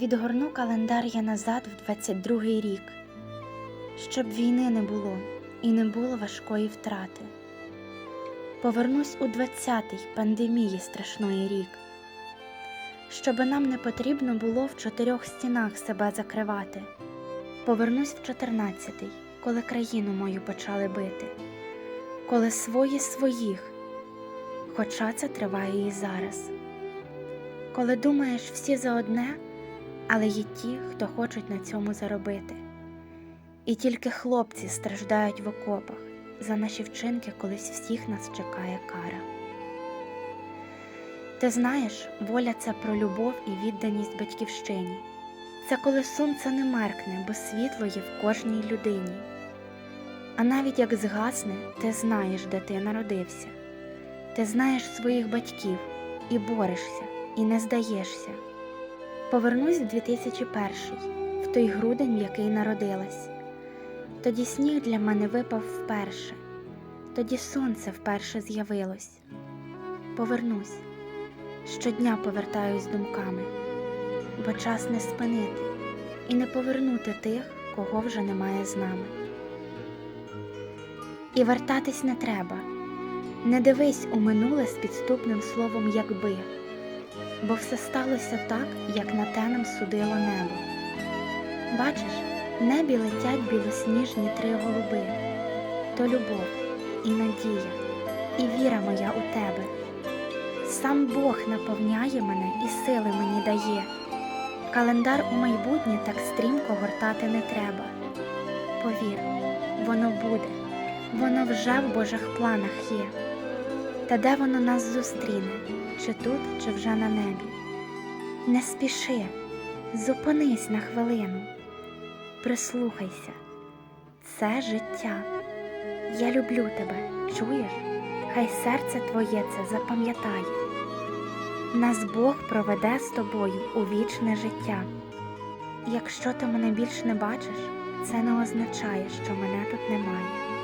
Відгорну календар я назад в 22-й рік, щоб війни не було і не було важкої втрати. Повернусь у 20-й пандемії страшної рік, щоби нам не потрібно було в чотирьох стінах себе закривати. Повернусь в 14-й, коли країну мою почали бити, коли свої своїх, хоча це триває і зараз. Коли думаєш всі за одне, але є ті, хто хочуть на цьому заробити. І тільки хлопці страждають в окопах. За наші вчинки колись всіх нас чекає кара. Ти знаєш, воля це про любов і відданість батьківщині. Це коли сонце не меркне, бо світло є в кожній людині. А навіть як згасне, ти знаєш, де ти народився. Ти знаєш своїх батьків і борешся, і не здаєшся. Повернусь в 2001, в той грудень, в який народилась. Тоді сніг для мене випав вперше, тоді сонце вперше з'явилось. Повернусь, щодня повертаюсь думками, бо час не спинити і не повернути тих, кого вже немає з нами. І вертатись не треба. Не дивись у минуле з підступним словом якби, бо все сталося так, як на те нам судило небо. Бачиш, в небі летять білосніжні три голуби, то любов і надія, і віра моя у тебе. Сам Бог наповняє мене і сили мені дає. Календар у майбутнє так стрімко гортати не треба. Повір, воно буде, воно вже в Божих планах є. Та де воно нас зустріне, чи тут, чи вже на небі? Не спіши, зупинись на хвилину, прислухайся, це життя. Я люблю тебе, чуєш? Хай серце твоє це запам'ятає. Нас Бог проведе з тобою у вічне життя. Якщо ти мене більш не бачиш, це не означає, що мене тут немає.